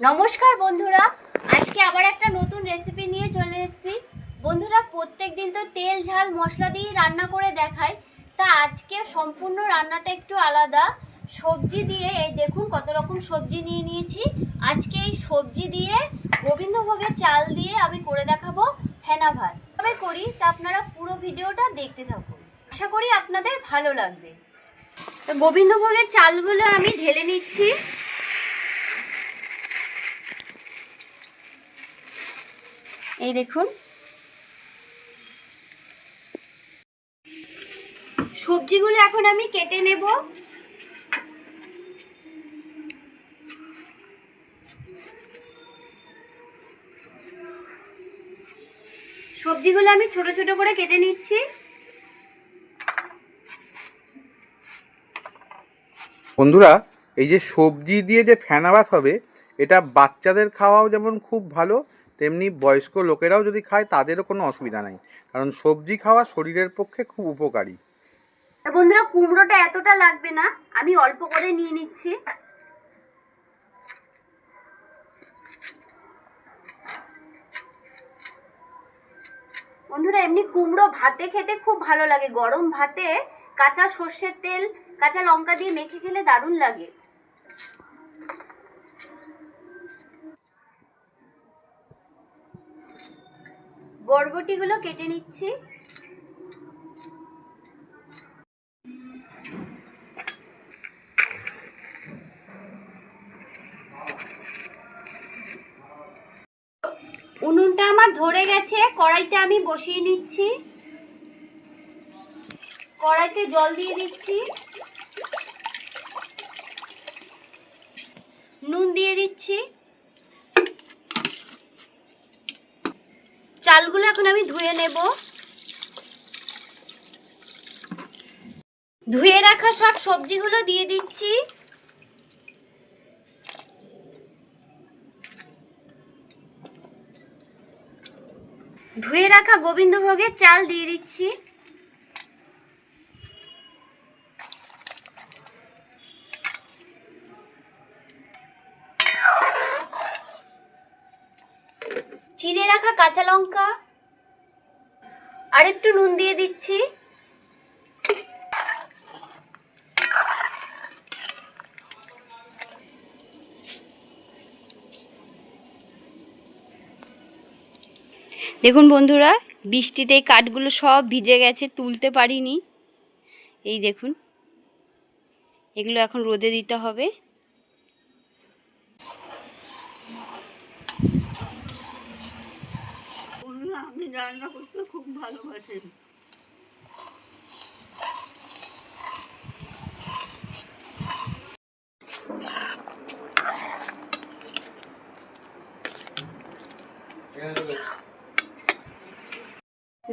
নমস্কার বন্ধুরা, আজকে আবার একটা নতুন রেসিপি নিয়ে চলে এসেছি। বন্ধুরা প্রত্যেক দিন তো তেল, ঝাল, মশলা দিয়ে রান্না করে দেখায় তা আজকে সম্পূর্ণ রান্নাটা একটু আলাদা। সবজি দিয়ে, এই দেখুন কত রকম সবজি নিয়ে নিয়েছি। আজকে এই সবজি দিয়ে, গোবিন্দভোগের চাল দিয়ে আমি করে দেখাবো ফেনা ভাত। তবে করি, তা আপনারা পুরো ভিডিওটা দেখতে থাকুন। আশা করি আপনাদের ভালো লাগবে। তো গোবিন্দভোগের চালগুলো আমি ঢেলে নিচ্ছি। এই দেখুন। সবজিগুলো এখন আমি কেটে নেব। সবজিগুলো আমি ছোট ছোট করে কেটে নিচ্ছি। বন্ধুরা, এই যে সবজি দিয়ে যে ফেনাবাত হবে, এটা বাচ্চাদের খাওয়াও যেমন খুব ভালো তেমনি বয়স্ক লোকেরাও যদি খায়, তাদেরও কোনো অসুবিধা নাই। কারণ সবজি খাওয়া শরীরের পক্ষে খুব উপকারী। বন্ধুরা, কুমড়োটা এতটা লাগবে না, আমি অল্প করে নিয়ে নিচ্ছি। বন্ধুরা, এমনি কুমড়ো ভাতে খেতে খুব ভালো লাগে। গরম ভাতে কাঁচা সর্ষের তেল, কাঁচা লঙ্কা দিয়ে মেখে খেলে দারুণ লাগে। বরবটিগুলো কেটে নিচ্ছি। উনুনটা আমার ধরে গেছে, কড়াইটা আমি বসিয়ে নিচ্ছি। কড়াইতে জল দিয়ে দিচ্ছি। নুন দিয়ে দিচ্ছি। চালগুলো এখন আমি ধুয়ে নেব। ধুয়ে রাখা সব সবজিগুলো দিয়ে দিচ্ছি। ধুয়ে রাখা গোবিন্দভোগের চাল দিয়ে দিচ্ছি। রাখা কাঁচা লঙ্কা? আর একটু নুন দিয়ে দিচ্ছি। দেখুন বন্ধুরা, বৃষ্টিতে এই কাঠগুলো সব ভিজে গেছে, তুলতে পারিনি। এই দেখুন, এগুলো এখন রোদে দিতে হবে বন্ধুরা আমি রান্না করতে খুব ভালোবাসি।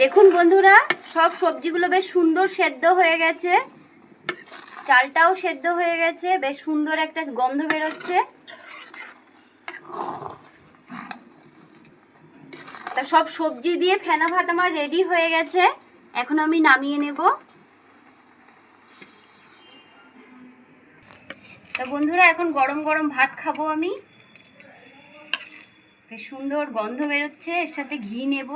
দেখুন বন্ধুরা, সব সবজিগুলো বেশ সুন্দর সেদ্ধ হয়ে গেছে। চালটাও সেদ্ধ হয়ে গেছে, বেশ সুন্দর একটা গন্ধ বেরোচ্ছে। তা সব সবজি দিয়ে ফেনা ভাত আমার রেডি হয়ে গেছে। এখন আমি নামিয়ে নেব। তা বন্ধুরা, এখন গরম গরম ভাত খাব আমি। বেশ সুন্দর গন্ধ বেরোচ্ছে, এর সাথে ঘি নেব।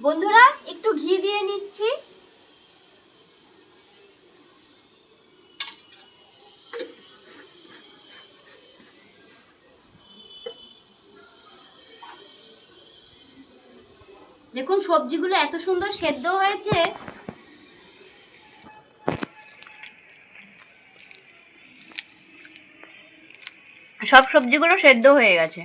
বন্ধুরা, একটু ঘি দিয়ে নিচ্ছি। দেখুন, সবজিগুলো এত সুন্দর সেদ্ধ হয়েছে। সব সবজিগুলো সেদ্ধ হয়ে গেছে।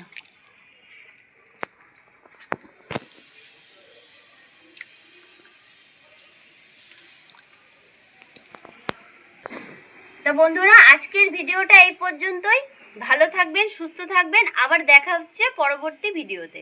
তো বন্ধুরা, আজকের ভিডিওটা এই পর্যন্তই। ভালো থাকবেন, সুস্থ থাকবেন। আবার দেখা হচ্ছে পরবর্তী ভিডিওতে।